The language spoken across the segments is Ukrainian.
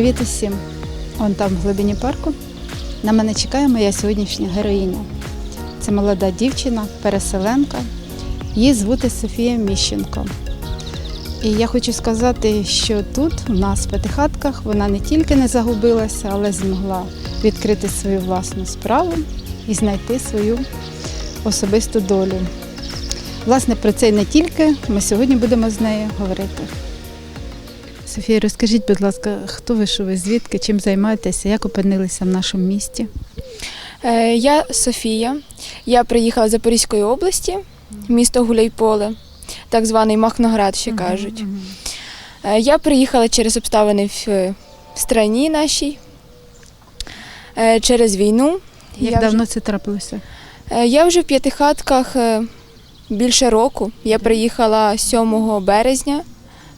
Привіт усім! Он там в глибині парку. На мене чекає моя сьогоднішня героїня. Це молода дівчина, переселенка. Її звути Софія Міщенко. І я хочу сказати, що тут, у нас в П'ятихатках, вона не тільки не загубилася, але змогла відкрити свою власну справу і знайти свою особисту долю. Власне, про це і не тільки. Ми сьогодні будемо з нею говорити. Софія, розкажіть, будь ласка, хто ви, що ви, звідки, чим займаєтеся, як опинилися в нашому місті? Е, Я Софія. Я приїхала з Запорізької області, місто Гуляйполе, так званий Махноград, ще кажуть. Е, Я приїхала через обставини в е, страні нашій, через війну. Як я, давно це трапилося? я вже в п'ятихатках більше року. Я приїхала 7 березня,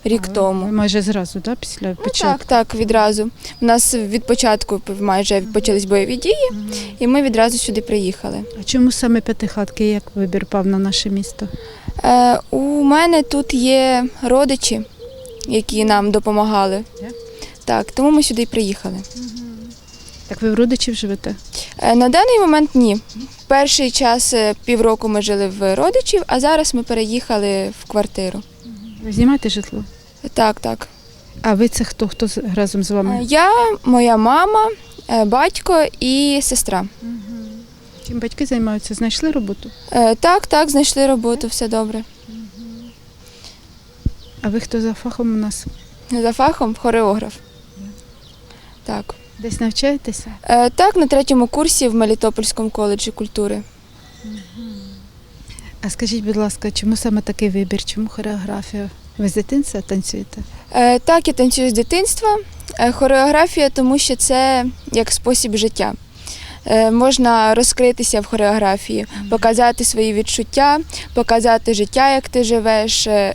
рік Ви тому. майже зразу, да, після Ну, початку? так, так, відразу. У нас від початку майже почались бойові дії, і ми відразу сюди приїхали. А чому саме п'ятихатки, як вибір пав на наше місто? Е, у мене тут є родичі, які нам допомагали. Так? Так, тому ми сюди й приїхали. Так ви в родичів живете? Е, на даний момент ні. Перший час е, півроку ми жили в родичів, а зараз ми переїхали в квартиру. Ви знімаєте житло? Так, так. А ви це хто? Хто разом з Е, вами? Я, моя мама, е, батько і сестра. Чим батьки займаються? Знайшли роботу? Е, Так, так, знайшли роботу, все добре. А ви хто за фахом у нас? За фахом хореограф. Так. Десь навчаєтеся? Е, Так, на третьому курсі в Мелітопольському коледжі культури. А скажіть, будь ласка, чому саме такий вибір? Чому хореографія? Ви з дитинства танцюєте? Е, Так, я танцюю з дитинства. Е, Хореографія, тому що це як спосіб життя. Е, Можна розкритися в хореографії, показати свої відчуття, показати життя, як ти живеш. Е,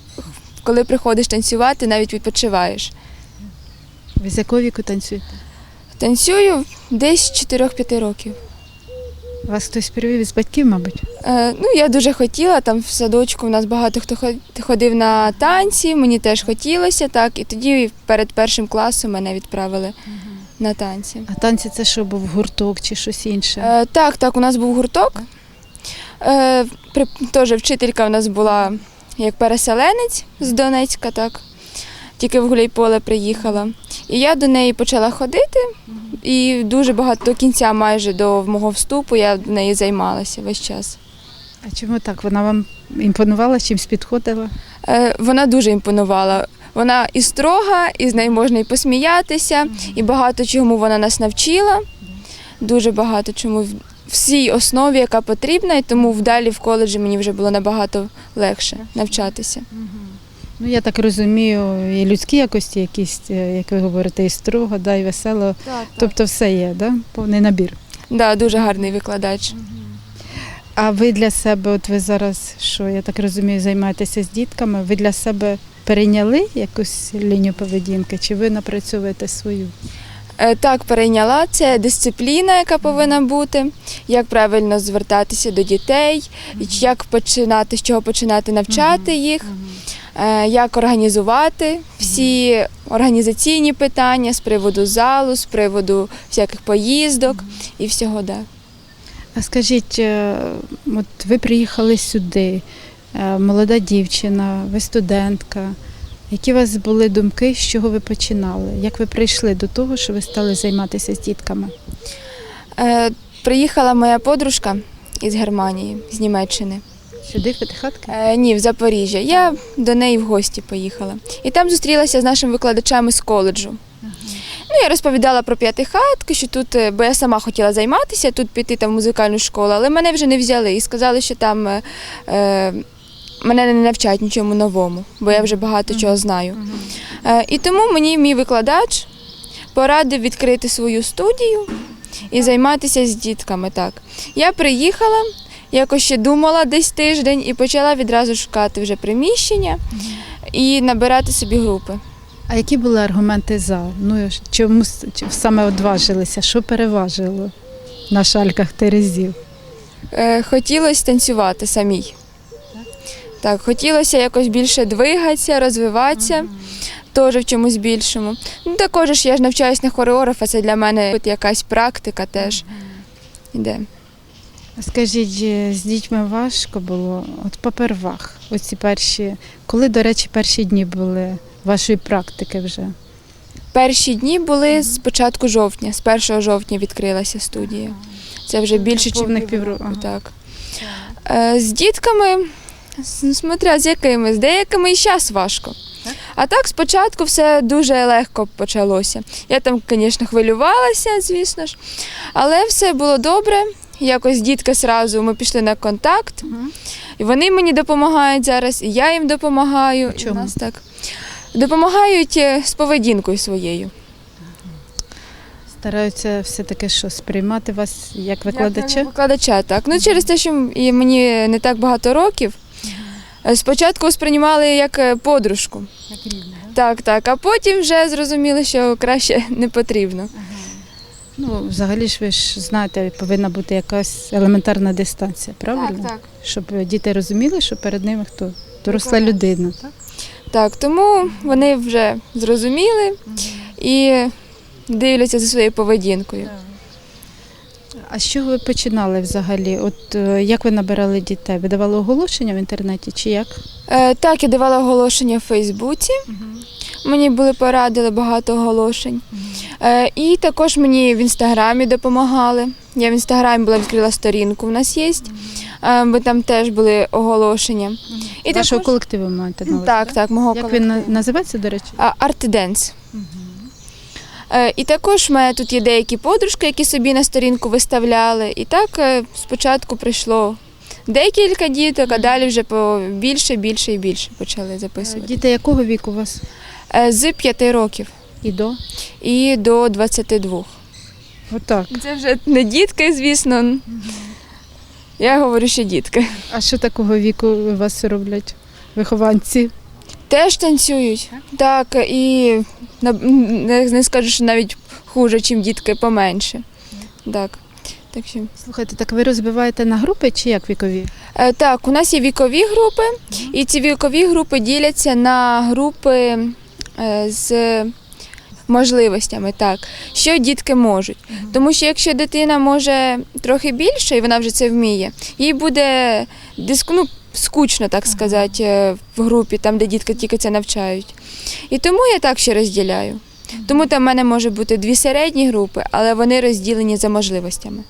Коли приходиш танцювати, навіть відпочиваєш. Ви з якого віку танцюєте? Танцюю десь з 4-5 років. Вас хтось привів із батьків, мабуть? Е, Ну, я дуже хотіла, там в садочку у нас багато хто ход- ходив на танці, мені теж хотілося, так, і тоді перед першим класом мене відправили на танці. А танці це що був гурток чи щось інше? Е, так, так, у нас був гурток. Е, при, теж вчителька у нас була як переселенець з Донецька, так. Тільки в Гуляйполе приїхала. І я до неї почала ходити, і дуже багато до кінця, майже до мого вступу, я до неї займалася весь час. А чому так? Вона вам імпонувала, чимсь підходила? Е, Вона дуже імпонувала. Вона і строга, і з нею можна і посміятися, і багато чому вона нас навчила. Дуже багато чому в- всій основі, яка потрібна, і тому вдалі в коледжі мені вже було набагато легше навчатися. Ну, я так розумію, і людські якості якісь, е, як ви говорите, і строго, да, і весело. Тобто все є, да? повний набір. Да, дуже гарний викладач. А ви для себе, от ви зараз, що я так розумію, займаєтеся з дітками, ви для себе перейняли якусь лінію поведінки, чи ви напрацьовуєте свою? Е, Так, перейняла це дисципліна, яка повинна бути, як правильно звертатися до дітей, як починати, з чого починати навчати їх. е, як організувати всі організаційні питання з приводу залу, з приводу всяких поїздок і всього. Да. А скажіть, е, от ви приїхали сюди, е, молода дівчина, ви студентка. Які у вас були думки, з чого ви починали? Як ви прийшли до того, що ви стали займатися з дітками? Е, приїхала моя подружка із Германії, з Німеччини. Сюди, в П'ятихатки? Е, ні, в Запоріжжя. Я до неї в гості поїхала. І там зустрілася з нашими викладачами з коледжу. Ну, я розповідала про п'ятихатки, що тут, е, бо я сама хотіла займатися, тут піти там в музикальну школу, але мене вже не взяли і сказали, що там е, е, мене не навчають нічому новому, бо я вже багато чого знаю. Е, і тому мені мій викладач порадив відкрити свою студію і займатися з дітками. Так. Я приїхала, якось ще думала десь тиждень і почала відразу шукати вже приміщення і набирати собі групи. А які були аргументи за? Ну чому саме одважилися? Що переважило на шальках терезів? Е, хотілося танцювати самій. Так, хотілося якось більше двигатися, розвиватися. теж в чомусь більшому. Ну, також ж я ж навчаюсь на хореографа, це для мене якась практика теж іде. Скажіть, е, з дітьми важко було? От попервах, оці перші, коли, до речі, перші дні були вашої практики вже? Перші дні були з початку жовтня, з 1 жовтня відкрилася студія. Це вже більше, повних півроку, ага. Так. Е, З дітками, смотря з якими, з деякими і зараз важко. А так спочатку все дуже легко почалося. Я там, звісно, хвилювалася, звісно ж, але все було добре. Якось дітки зразу ми пішли на контакт, і вони мені допомагають зараз, і я їм допомагаю. Чому? І нас так. Допомагають е, з поведінкою своєю. Стараються все-таки що, сприймати вас як викладача? Як викладача, так. Ну, через те, що мені не так багато років. е, Спочатку сприймали як е, подружку. Як рідна. Так, так. А потім вже зрозуміли, що краще не потрібно. Ну, взагалі ж ви ж знаєте, повинна бути якась елементарна дистанція, правильно? Так, так. Щоб діти розуміли, що перед ними хто? Доросла людина, так? Так, тому вони вже зрозуміли і дивляться за своєю поведінкою. А з чого ви починали взагалі? От е, як ви набирали дітей? Ви давали оголошення в інтернеті чи як? Е, так, я давала оголошення в Фейсбуці. Мені були порадили багато оголошень. Е, і також мені в інстаграмі допомагали. Я в інстаграмі була відкрила сторінку. У нас є, бо там теж були оголошення. І Вашого також- колективу маєте на увазі? Так, так, мого Як він на- називається, до речі? А, Арт-денс. Е, І також в мене тут є деякі подружки, які собі на сторінку виставляли. І так е, спочатку прийшло декілька діток, а далі вже по більше, більше і більше почали записувати. Діти якого віку у вас? Е, З 5 років І до? і до 22. Отак. Це вже не дітки, звісно. Я говорю, що дітки. А що такого віку у вас роблять вихованці? Теж танцюють. Так, і не, скажу, що навіть хуже, ніж дітки поменше. Так. Так що. Слухайте, так ви розбиваєте на групи чи як вікові? Е, Так, у нас є вікові групи, і ці вікові групи діляться на групи е, з можливостями, так, що дітки можуть. Тому що якщо дитина може трохи більше, і вона вже це вміє, їй буде диск, ну, скучно, так сказати, е, в групі, там, де дітки тільки це навчають. І тому я так ще розділяю. Тому там в мене може бути дві середні групи, але вони розділені за можливостями.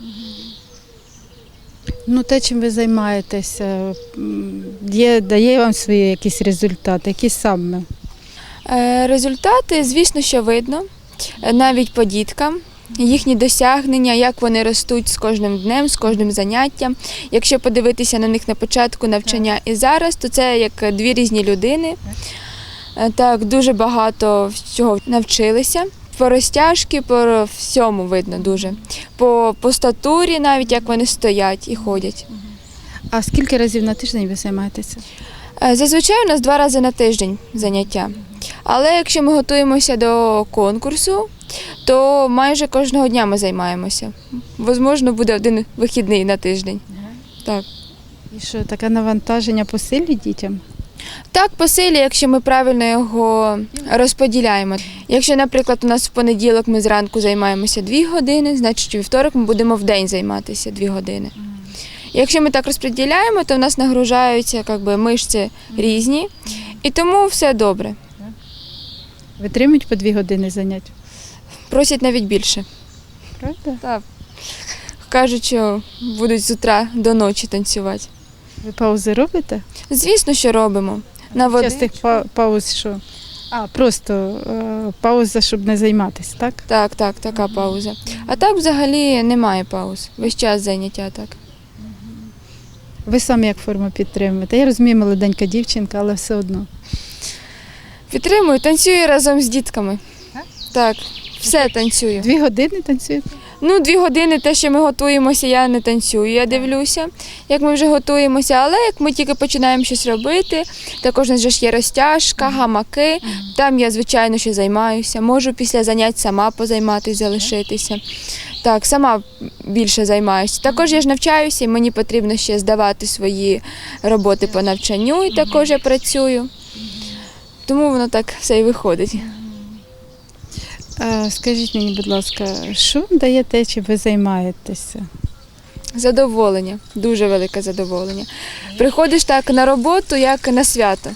Ну, те, чим ви займаєтеся, є, дає вам свої якісь результати, які саме? Е, Результати, звісно, що видно, е, навіть по діткам. Їхні досягнення, як вони ростуть з кожним днем, з кожним заняттям. Якщо подивитися на них на початку навчання і зараз, то це як дві різні людини. Е, Так, дуже багато всього навчилися. По розтяжки, по всьому видно дуже. По, по статурі, навіть як вони стоять і ходять. А скільки разів на тиждень ви займаєтеся? Зазвичай у нас два рази на тиждень заняття. Але якщо ми готуємося до конкурсу, то майже кожного дня ми займаємося. Можливо, буде один вихідний на тиждень. Так. І що таке навантаження по силі дітям? Так, по силі, якщо ми правильно його розподіляємо. Якщо, наприклад, у нас в понеділок ми зранку займаємося дві години, значить у вівторок ми будемо в день займатися дві години. Якщо ми так розподіляємо, то в нас нагружаються як би, мишці різні, і тому все добре. Витримують по дві години занять? Просять навіть більше. Правда? Так. Кажуть, що будуть з утра до ночі танцювати. Ви паузи робите? Звісно, що робимо. На води. тих па- пауз що? А, просто е, пауза, щоб не займатися, так? Так, так, така пауза. А так взагалі немає пауз. Весь час заняття так. Ви самі як форму підтримуєте. Я розумію, молоденька дівчинка, але все одно. Підтримую, танцюю разом з дітками. Так? Так, все танцюю. Дві години танцюєте? Ну, дві години те, що ми готуємося, я не танцюю. Я дивлюся, як ми вже готуємося. Але як ми тільки починаємо щось робити, також же ж є розтяжка, гамаки. Там я, звичайно, ще займаюся. Можу після занять сама позайматися, залишитися. Так, сама більше займаюся. Також я ж навчаюся, і мені потрібно ще здавати свої роботи по навчанню, і також я працюю. Тому воно так все і виходить. А, скажіть мені, будь ласка, що вам дає те, чим ви займаєтеся? Задоволення, дуже велике задоволення. Приходиш так на роботу, як на свято.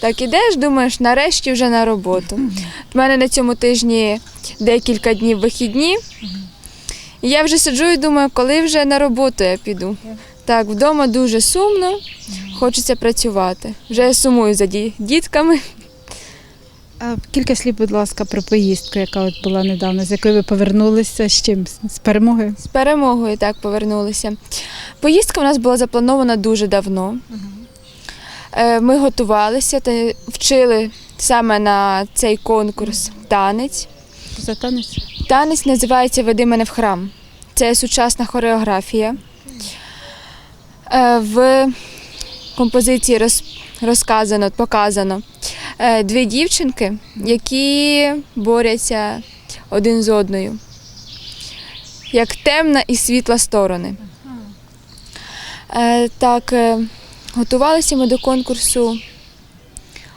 Так ідеш, думаєш, нарешті вже на роботу. У мене на цьому тижні декілька днів вихідні. І я вже сиджу і думаю, коли вже на роботу я піду. Так, вдома дуже сумно, хочеться працювати. Вже я сумую за дітками. А кілька слів, будь ласка, про поїздку, яка от була недавно, з якої ви повернулися з чим? З перемоги? З перемогою так повернулися. Поїздка у нас була запланована дуже давно. Е, Ми готувалися та вчили саме на цей конкурс танець. За танець? Танець називається Веди мене в храм. Це сучасна хореографія. Е, В композиції роз- розказано, показано е, дві дівчинки, які борються один з одною, як темна і світла сторони. Е, Так, е, готувалися ми до конкурсу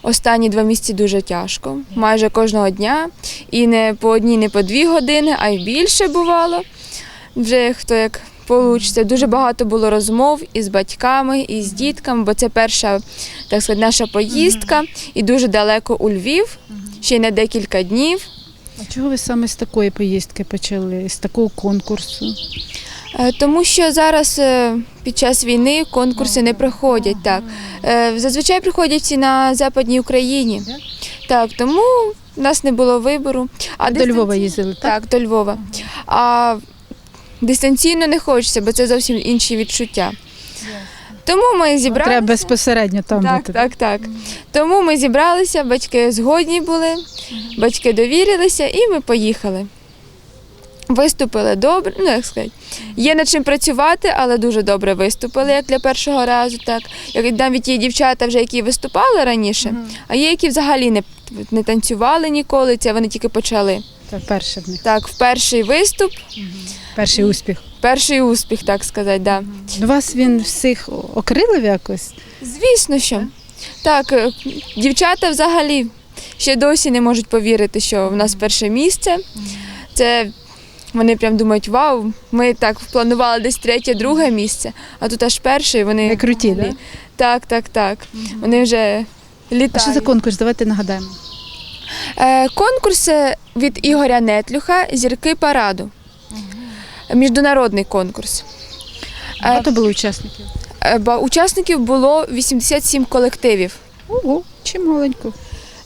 останні два місяці дуже тяжко, майже кожного дня. І не по одній, не по дві години, а й більше бувало. Вже хто як вийде. Дуже багато було розмов із батьками, і з дітками, бо це перша так сказати, наша поїздка, і дуже далеко у Львів, ще й на декілька днів. А чого ви саме з такої поїздки почали, з такого конкурсу? Е, Тому що зараз е, під час війни конкурси не проходять так. Е, Зазвичай приходять всі на Западній Україні. Так, тому в нас не було вибору. А До Львова їздили, так? Так, до Львова. А дистанційно не хочеться, бо це зовсім інші відчуття. Тому ми зібралися. Треба безпосередньо там Так, бути. так, так. Тому ми зібралися, батьки згодні були, батьки довірилися і ми поїхали. Виступили добре, ну як сказати, є над чим працювати, але дуже добре виступили, як для першого разу. Так. Як навіть є дівчата, вже які виступали раніше, а є, які взагалі не, не танцювали ніколи, це вони тільки почали. Це перше в них. Так, в перший виступ, Перший успіх. перший успіх, так сказати, да. Ну, Вас він всіх окрилив якось? Звісно, що. Так, е, дівчата взагалі ще досі не можуть повірити, що в нас перше місце. Це вони прям думають, вау, ми так планували десь третє, друге місце, а тут аж перше, і вони. Ви круті, да? Так, так, так. Вони вже А літають. що за конкурс? Давайте нагадаємо. Е, Конкурс від Ігоря Нетлюха Зірки параду. Міжнародний конкурс. Е, Багато було учасників. е, Учасників було 87 колективів. Ого, чималенько.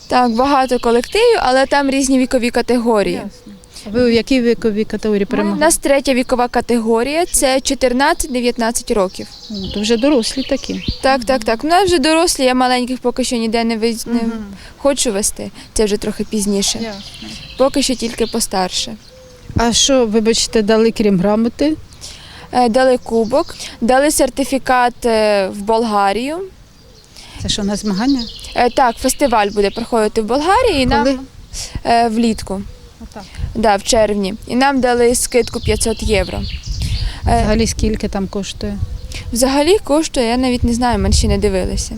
Так, багато колективів, але там різні вікові категорії. Ясно. Ви в якій віковій категорії У перемогли? нас третя вікова категорія це 14-19 років. То вже дорослі такі. Так, так, так. У нас вже дорослі, я маленьких поки що ніде не, виз... не хочу вести. Це вже трохи пізніше. Поки що тільки постарше. А що, вибачте, дали крім грамоти? Е, Дали кубок, дали сертифікат е, в Болгарію. Це що, на змагання? Е, Так, фестиваль буде проходити в Болгарії і Коли? нам е, влітку, Отак. да, в червні. І нам дали скидку 500 євро. Е, Взагалі скільки там коштує? Взагалі коштує, я навіть не знаю, ми ще не дивилися.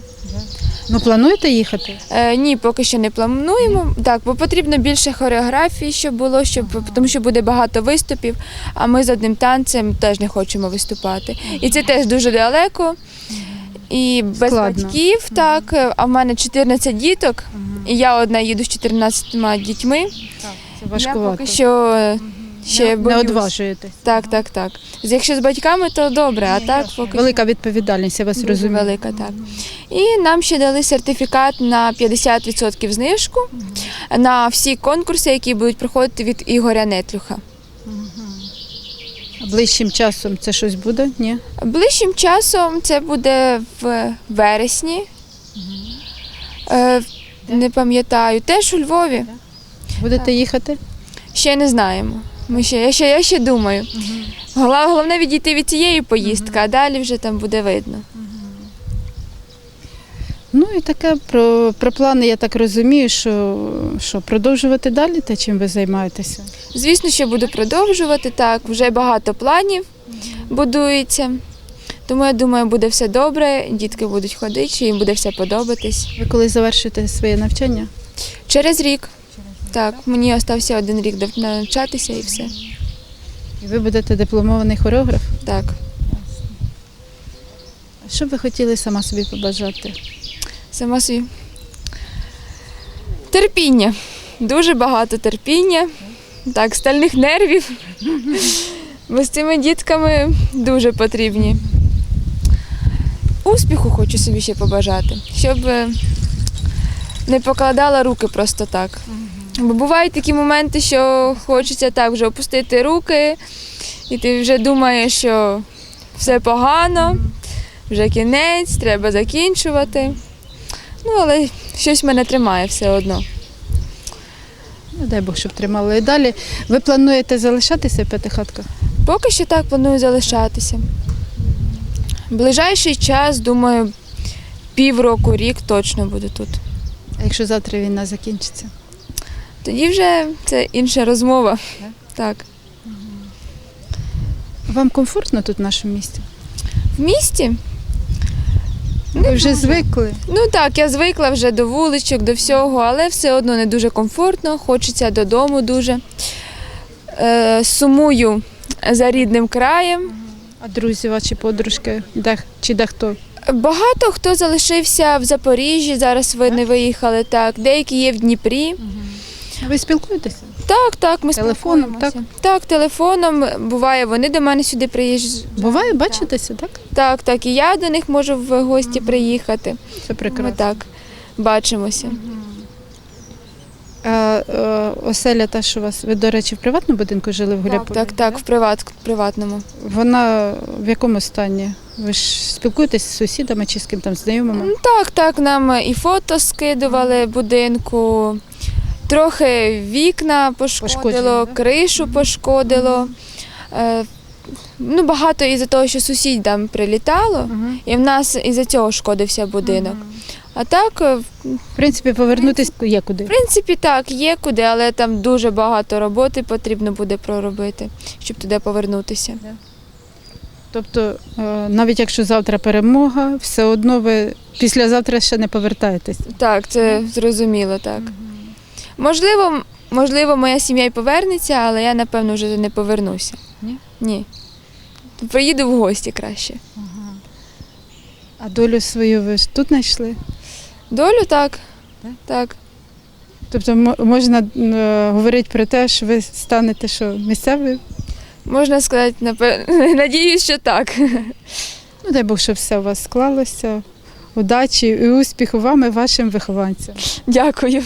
Ну, плануєте їхати? Е, ні, поки що не плануємо. Так, бо потрібно більше хореографії, щоб було, щоб тому що буде багато виступів. А ми з одним танцем теж не хочемо виступати. І це теж дуже далеко. І без Складно. батьків, так. А в мене 14 діток, і я одна їду з 14 дітьми. Це Я важкувато. поки що е, ще не, боюсь. одважуєтесь. Так, так, так. Якщо з батьками, то добре, а так поки Велика відповідальність, я вас Дуже розумію. велика, так. І нам ще дали сертифікат на 50% знижку на всі конкурси, які будуть проходити від Ігоря Нетлюха. Ближчим часом це щось буде? Ні? Ближчим часом це буде в вересні. Е, Не пам'ятаю, теж у Львові. Будете їхати? Ще не знаємо. Ми ще, я, ще, я ще думаю. Гла- Головне відійти від цієї поїздки, а далі вже там буде видно. Ну і таке про, про плани, я так розумію, що, що продовжувати далі те, чим ви займаєтеся. Звісно, що буду продовжувати так. Вже багато планів будується. Тому я думаю, буде все добре, дітки будуть ходити, їм буде все подобатись. Ви коли завершите своє навчання? Через рік. Так, мені остався один рік навчатися і все. І ви будете дипломований хореограф? Так. Що б ви хотіли сама собі побажати? Сама собі. Терпіння. Дуже багато терпіння. Так, стальних нервів. Бо з цими дітками дуже потрібні. Успіху хочу собі ще побажати, щоб е, не покладала руки просто так. Бо бувають такі моменти, що хочеться так вже опустити руки, і ти вже думаєш, що все погано, вже кінець, треба закінчувати. Ну, але щось мене тримає все одно. Ну, дай Бог, щоб тримали і далі. Ви плануєте залишатися в п'ятихатках? Поки що так планую залишатися. Ближайший час, думаю, півроку, рік точно буду тут. А якщо завтра війна закінчиться? Тоді вже це інша розмова. Так. Вам комфортно тут в нашому місті? В місті? Ви вже звикли. Ну так, я звикла вже до вуличок, до всього, але все одно не дуже комфортно, хочеться додому дуже. Е, сумую за рідним краєм. А друзі, ваші подружки, де, чи дехто? Багато хто залишився в Запоріжжі, зараз вони виїхали так. Деякі є в Дніпрі. Ви спілкуєтеся? Так, так, ми Телефоном, спілкуємося. Так, телефоном. Буває, вони до мене сюди приїжджають. Буває, бачитеся, так? Так, так, і я до них можу в гості приїхати. Це Ми прекрасно. так бачимося. А, е, оселя та, що у вас, ви, до речі, в приватному будинку жили в Так, Гуляйполі? так, так, в приват, приватному. Вона в якому стані? Ви ж спілкуєтесь з сусідами чи з ким там знайомими? Ну, Так, так, нам і фото скидували будинку. Трохи вікна пошкодило, да? кришу пошкодило. Е, Ну, багато із-за того, що сусідам прилітало, і в нас із-за цього шкодився будинок. А так, е, В принципі, повернутися є куди. в принципі, так, є куди, але там дуже багато роботи потрібно буде проробити, щоб туди повернутися. Тобто, е, навіть якщо завтра перемога, все одно ви післязавтра ще не повертаєтесь. Так, це зрозуміло, так. Можливо, можливо, моя сім'я й повернеться, але я, напевно, вже не повернуся. Ні? Ні. Приїду в гості краще. А долю свою ви ж тут знайшли? Долю так. Так? Так. Тобто можна е, говорити про те, що ви станете що місцевою? Можна сказати, напевно, надіюсь, що так. Ну, дай Бог, щоб все у вас склалося. Удачі і успіху вам і вашим вихованцям. Дякую.